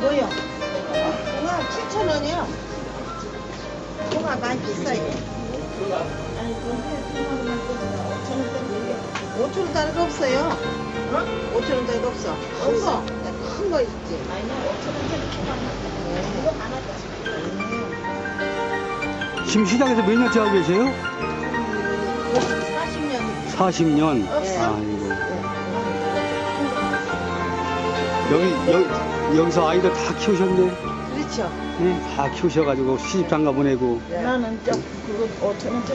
뭐요? 홍합 7천 원이요. 홍합 많이 비싸요. 아니, 그럼 5천 원짜리가 없어요. 어? 5천 원짜리가 없어. 큰거 있지. 5천 원짜리 이거 하나도. 지금 시장에서 몇 년째 하고 계세요? 40년 40년. 없어. 아이고. 여기, 여기, 여기서 아이들 다 키우셨네. 그렇죠. 네, 다 키우셔가지고 시집 장가 보내고. 나는 좀 그거 5천 원짜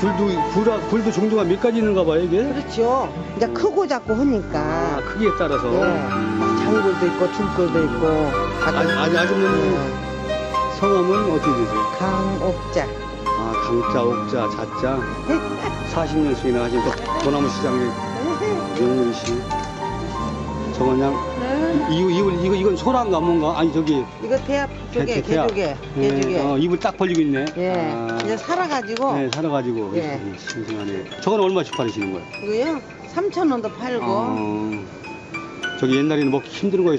굴도, 굴, 굴도 종류가 몇 가지 있는가 봐요, 이게? 그렇죠. 이제 크고 작고 아, 하니까. 크기에 따라서. 예. 음. 장굴도 있고 줄굴도 있고. 아니, 아니, 아줌마님 성함은 어떻게 되세요? 강옥자. 아, 강자, 옥자, 자자. 40년씩이나 하신 또 도나무 시장의 명물이시. 저거 이거, 이거, 이거, 이건 소란가 뭔가? 아니, 저기. 이거 대합 쪽에 대패야. 개조개. 예, 개조개. 어, 입을 딱 벌리고 있네. 예. 아, 이제 살아가지고 네, 살아가지고. 예. 신선하네. 저건 얼마씩 팔으시는 거예요? 이거요. 3천 원도 팔고. 어, 저기 옛날에는 먹기 힘든 거